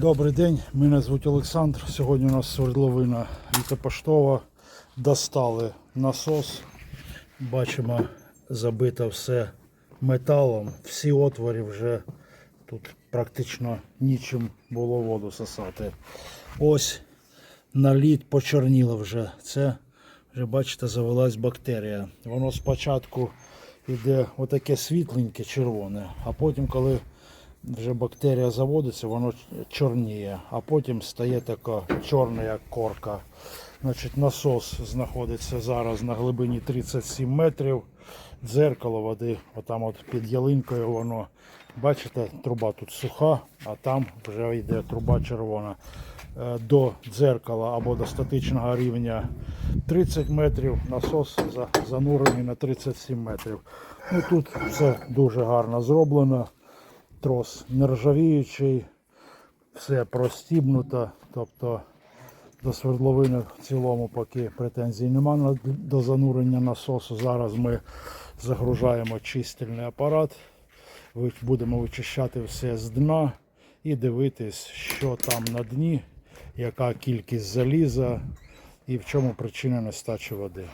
Добрий день, мене звуть Олександр. Сьогодні у нас свердловина літопоштова. Достали насос. Бачимо, забито все металом. Всі отвори вже тут практично нічим було воду сосати. Ось наліт почорніло вже. Це вже бачите, завелась бактерія. Воно спочатку йде отаке світленьке червоне, а потім, коли вже бактерія заводиться, воно чорніє, а потім стає така чорна, корка. Значить, насос знаходиться зараз на глибині 37 метрів. Дзеркало води, отам от під ялинкою воно. Бачите, труба тут суха, а там вже йде труба червона. Е, До дзеркала або до статичного рівня 30 метрів, насос занурений на 37 метрів. Ну, тут все дуже гарно зроблено трос нержавіючий, все простібнуто, тобто до свердловини в цілому поки претензій немає до занурення насосу. Зараз ми загружаємо чистильний апарат, будемо вичищати все з дна і дивитись, що там на дні, яка кількість заліза і в чому причина нестачі води.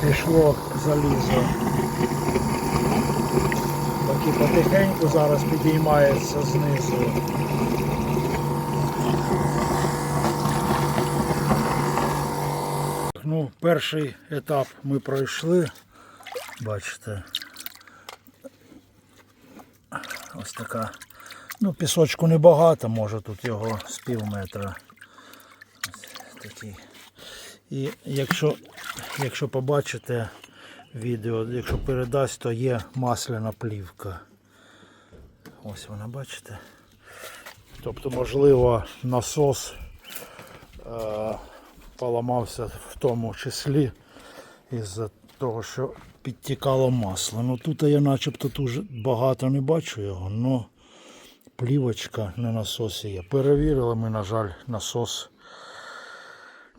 Пішло залізо. Поки потихеньку зараз підіймається знизу. Ну, перший етап ми пройшли. Бачите. Ось така. Ну, пісочку небагато, може тут його з пів метра. Ось такий. І якщо, якщо побачите відео, якщо передасть, то є масляна плівка. Ось вона, бачите. Тобто, можливо, насос е, поламався в тому числі із-за того, що підтікало масло. Ну тут я начебто дуже багато не бачу його, але плівочка на насосі є. Перевірили ми, на жаль, насос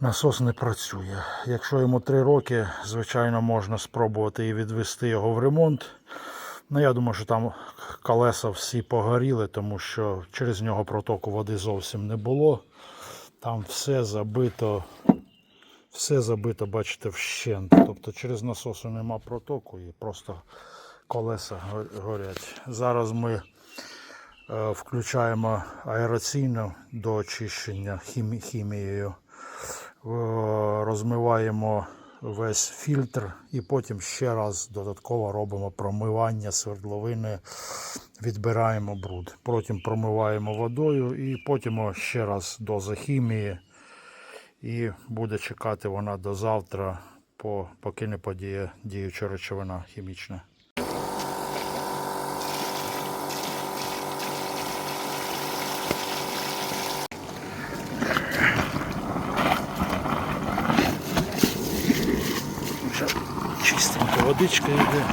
насос не працює. Якщо йому 3 роки, звичайно, можна спробувати і відвести його в ремонт. Ну, я думаю, що там колеса всі погоріли, тому що через нього протоку води зовсім не було. Там все забито, все забито, бачите, вщент. Тобто через насосу нема протоку і просто колеса горять. Зараз ми е, включаємо аераційно до очищення хімі- хімією. Е, розмиваємо весь фільтр і потім ще раз додатково робимо промивання свердловини, відбираємо бруд. Потім промиваємо водою і потім ще раз доза хімії. І буде чекати вона до завтра, поки не подіє діюча речовина хімічна. Вже чистенька водичка йде.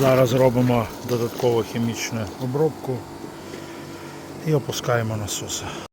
Зараз робимо додаткову хімічну обробку і опускаємо насоси.